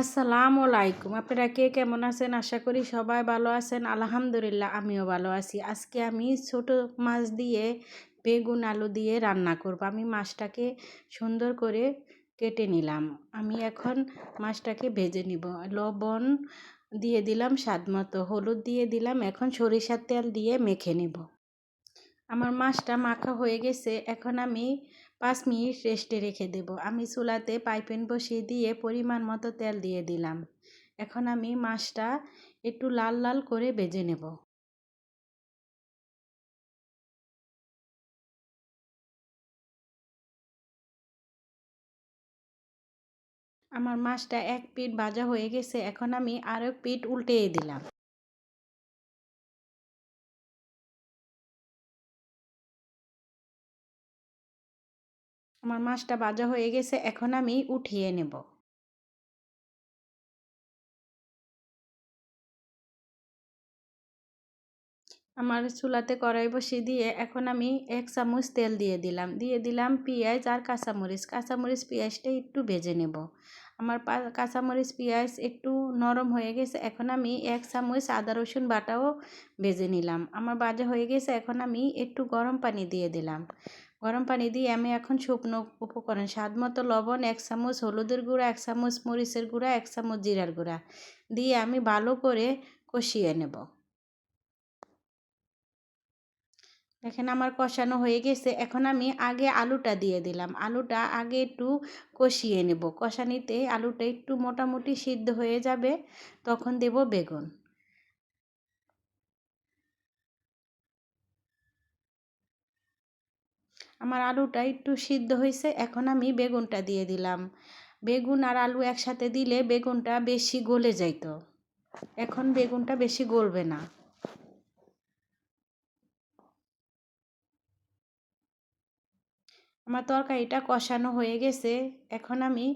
আসসালামু আলাইকুম। আপনারা কে কেমন আছেন? আশা করি সবাই ভালো আছেন। আলহামদুলিল্লাহ, আমিও ভালো আছি। আজকে আমি ছোট মাছ দিয়ে, বেগুন, আলু দিয়ে রান্না করব। আমি মাছটাকে সুন্দর করে কেটে নিলাম। আমি এখন মাছটাকে ভেজে নিব। লবণ দিয়ে দিলাম, স্বাদ মতো। হলুদ দিয়ে দিলাম। এখন সরিষার তেল দিয়ে মেখে নেব। আমার মাছটা মাখা হয়ে গেছে, এখন আমি পাঁচ মিনিট রেস্টে রেখে দেব। আমি চুলাতে পাইপেন বসিয়ে দিয়ে পরিমাণ মতো তেল দিয়ে দিলাম। এখন আমি মাছটা একটু লাল লাল করে বেজে নেব। আমার মাছটা এক পিঠ ভাজা হয়ে গেছে, এখন আমি আরেক পিঠ উল্টে দিলাম। আমার মাছটা ভাজা হয়ে গেছে, এখন আমি উঠিয়ে নেব। আমার চুলাতে কড়াই বসিয়ে দিয়ে এখন আমি এক চামচ তেল দিয়ে দিলাম। দিয়ে দিলাম পেঁয়াজ আর কাঁচামরিচ। কাঁচামরিচ পেঁয়াজটা একটু ভেজে নেব। আমার কাঁচামরিচ পেঁয়াজ একটু নরম হয়ে গেছে, এখন আমি এক চামচ আদা রসুন বাটাও ভেজে নিলাম। আমার বাজা হয়ে গেছে, এখন আমি একটু গরম পানি দিয়ে দিলাম। গরম পানি দিয়ে আমি এখন শুকনো উপকরণ, স্বাদ মতো লবণ, এক চামচ হলুদের গুঁড়া, এক চামচ মরিচের গুঁড়া, এক চামচ জিরার গুঁড়া দিয়ে আমি ভালো করে কষিয়ে নেব। দেখেন আমার কষানো হয়ে গেছে। এখন আমি আগে আলুটা দিয়ে দিলাম। আলুটা আগে একটু কষিয়ে নেব। কষানিতে আলুটা একটু মোটামুটি সিদ্ধ হয়ে যাবে, তখন দেব বেগুন। আমার আলুটা একটু সিদ্ধ হয়েছে, এখন আমি বেগুনটা দিয়ে দিলাম। বেগুন আর আলু একসাথে দিলে বেগুনটা বেশি গলে যাইতো। এখন বেগুনটা বেশি গলবে না। আমার তরকারিটা কষানো হয়ে গেছে, এখন আমি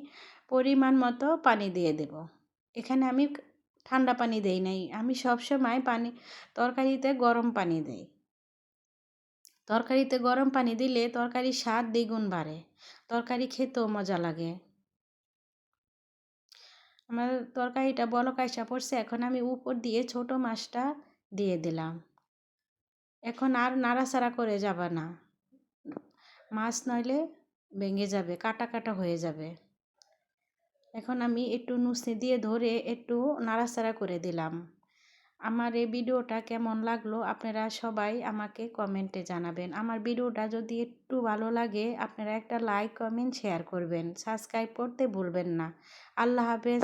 পরিমাণ মতো পানি দিয়ে দেব। এখানে আমি ঠান্ডা পানি দেই নাই, আমি সবসময় পানি, তরকারিতে গরম পানি দেই। তরকারিতে গরম পানি দিলে তরকারির স্বাদ দ্বিগুণ বাড়ে। তরকারি খেতেও মজা লাগে। আমার তরকারিটা বলো কাইসা পড়ছে, এখন আমি উপর দিয়ে ছোট মাছটা দিয়ে দিলাম। এখন আর নাড়াচাড়া করে যাবা না। মাছ নইলে ভেঙে যাবে, কাটা কাটা হয়ে যাবে। এখন আমি একটু নুসনি দিয়ে ধরে একটু নাড়াচাড়া করে দিলাম। আমার এই ভিডিওটা কেমন লাগল আপনারা সবাই আমাকে কমেন্টে জানাবেন। আমার ভিডিওটা যদি একটু ভালো লাগে, আপনারা একটা লাইক কমেন্ট শেয়ার করবেন। সাবস্ক্রাইব করতে ভুলবেন না। আল্লাহ হাফেজ